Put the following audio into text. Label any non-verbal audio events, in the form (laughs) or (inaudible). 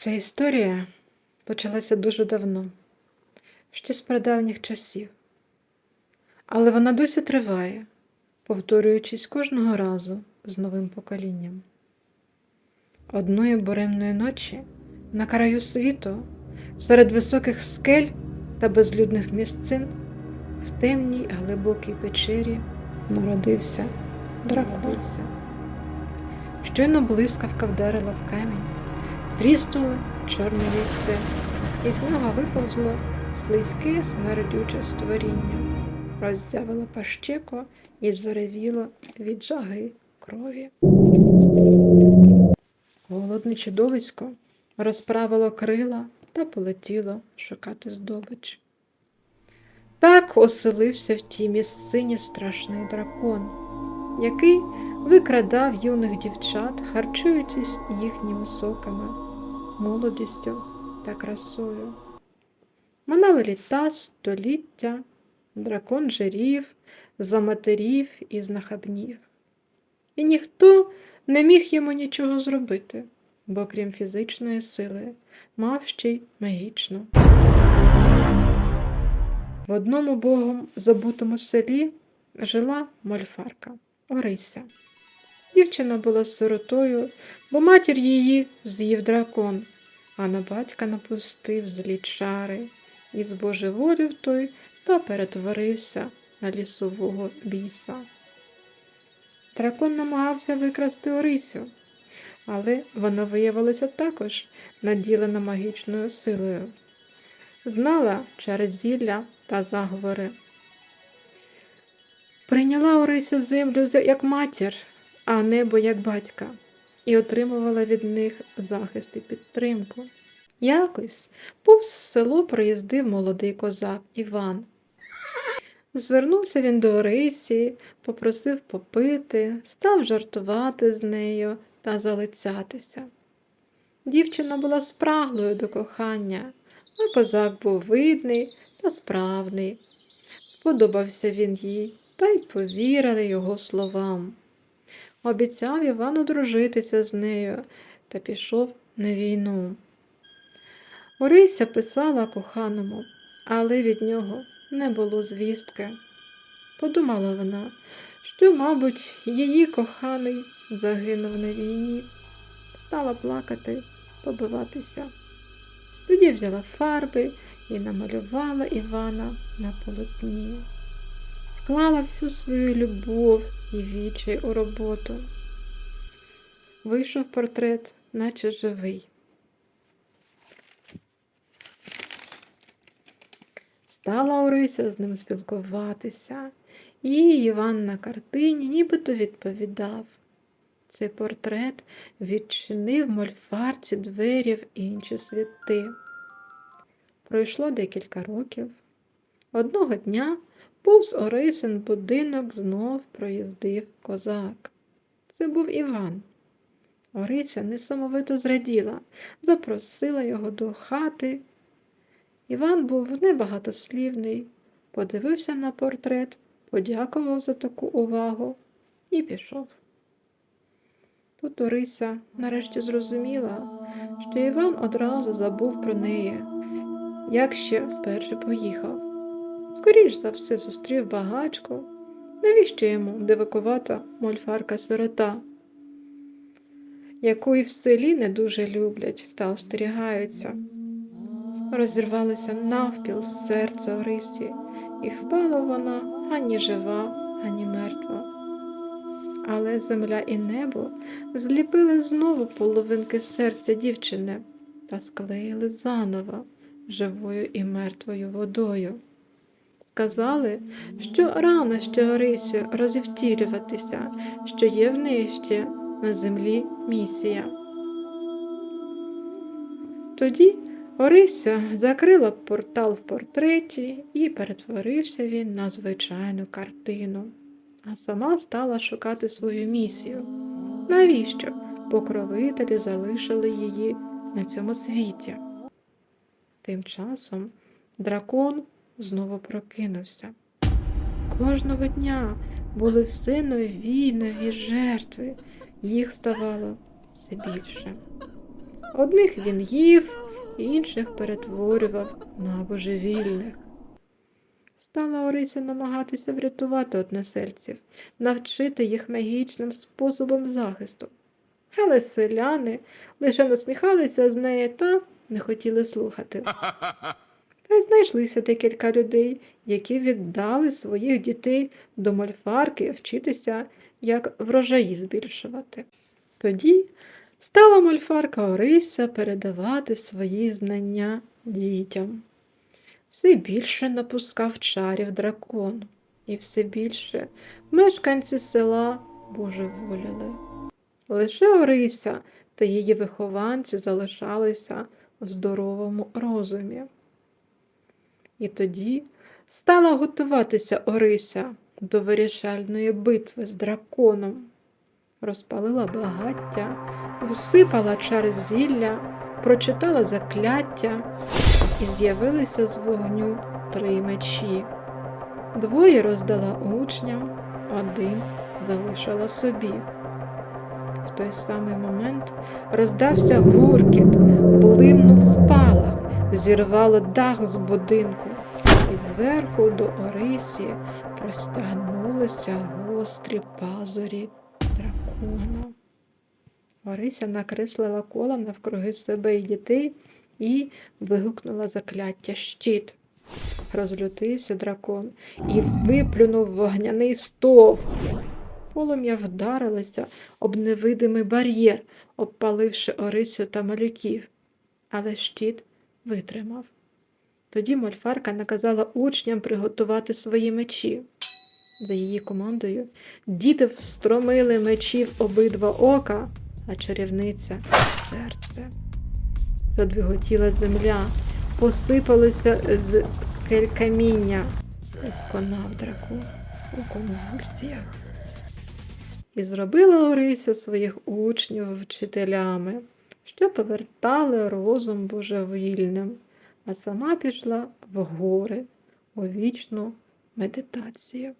Ця історія почалася дуже давно, ще з прадавніх часів. Але вона досі триває, повторюючись кожного разу з новим поколінням. Одної буремної ночі на краю світу, серед високих скель та безлюдних місцин, в темній глибокій печері народився дракон. Щойно блискавка вдарила в камінь, тріснуло чорне вікце, і з нього виповзло слизьке смердюче створіння, роззявило пащеко і заревіло від жаги крові. Голодне чудовисько розправило крила та полетіло шукати здобич. Так оселився в тій місцині страшний дракон, який викрадав юних дівчат, харчуючись їхніми соками, молодістю та красою. Минали літа, століття, дракон жирів, заматерів і знахабнів. І ніхто не міг йому нічого зробити, бо крім фізичної сили, мав ще й магічну. В одному богом забутому селі жила мольфарка Орися. Дівчина була сиротою, бо матір її з'їв дракон, а на батька напустив злі чари, і збожеволів той та перетворився на лісового біса. Дракон намагався викрасти Орисю, але вона виявилася також наділена магічною силою. Знала через зілля та заговори. Прийняла Орися землю як матір, а небо як батька, і отримувала від них захист і підтримку. Якось повз село проїздив молодий козак Іван. Звернувся він до Орисі, попросив попити, став жартувати з нею та залицятися. Дівчина була спраглою до кохання, а козак був видний та справний. Сподобався він їй, та й повірили його словам. Обіцяв Іван одружитися з нею та пішов на війну. Орися писала коханому, але від нього не було звістки. Подумала вона, що, мабуть, її коханий загинув на війні. Стала плакати, побиватися. Тоді взяла фарби і намалювала Івана на полотні. Вклала всю свою любов і вічі у роботу. Вийшов портрет, наче живий. Стала Орися з ним спілкуватися, і Іван на картині нібито відповідав. Цей портрет відчинив мольфарці двері в інші світи. Пройшло декілька років. Одного дня повз Орисин будинок знов проїздив козак. Це був Іван. Орися несамовито зраділа, запросила його до хати. Іван був небагатослівний, подивився на портрет, подякував за таку увагу і пішов. Тут Орися нарешті зрозуміла, що Іван одразу забув про неї, як ще вперше поїхав. Скоріш за все зустрів багачку, навіщо йому дивакувата мольфарка сирота, якої в селі не дуже люблять та остерігаються. Розірвалося навпіл серце Орисі, і впала вона ані жива, ані мертва. Але земля і небо зліпили знову половинки серця дівчини та склеїли заново живою і мертвою водою. Сказали, що рано ще Орисю розівтілюватися, що є в неї ще на землі місія. Тоді Орися закрила портал в портреті і перетворився він на звичайну картину, а сама стала шукати свою місію. Навіщо покровителі залишили її на цьому світі? Тим часом дракон знову прокинувся. Кожного дня були все нові й нові жертви, їх ставало все більше. Одних він їв, інших перетворював на божевільних. Стала Орися намагатися врятувати односельців, навчити їх магічним способом захисту. Але селяни лише насміхалися з неї та не хотіли слухати. (laughs) Та й знайшлися декілька людей, які віддали своїх дітей до мольфарки вчитися, як врожаї збільшувати. Тоді стала мольфарка Орися передавати свої знання дітям. Все більше напускав чарів дракон, і все більше мешканці села божеволіли. Лише Орися та її вихованці залишалися в здоровому розумі. І тоді стала готуватися Орися до вирішальної битви з драконом. Розпалила багаття, всипала чари зілля, прочитала закляття, і з'явилися з вогню три мечі. Двоє роздала учням, один залишила собі. В той самий момент роздався гуркіт, блимнув спалах, зірвало дах з будинку, і зверху до Орисі простягнулися гострі пазурі дракона. Орися накреслила кола навкруги себе і дітей і вигукнула закляття щит. Розлютився дракон і виплюнув вогняний стовп. Полум'я вдарилося об невидимий бар'єр, обпаливши Орисю та малюків, але щит витримав. Тоді мольфарка наказала учням приготувати свої мечі. За її командою діти встромили мечі в обидва ока, а чарівниця серце. Задвиготіла земля, посипалося з скель каміння і сконав дракон у конвульсіях. І зробила Орися своїх учнів вчителями, що повертали розум божевільним, а сама пішла в гори у вічну медитацію.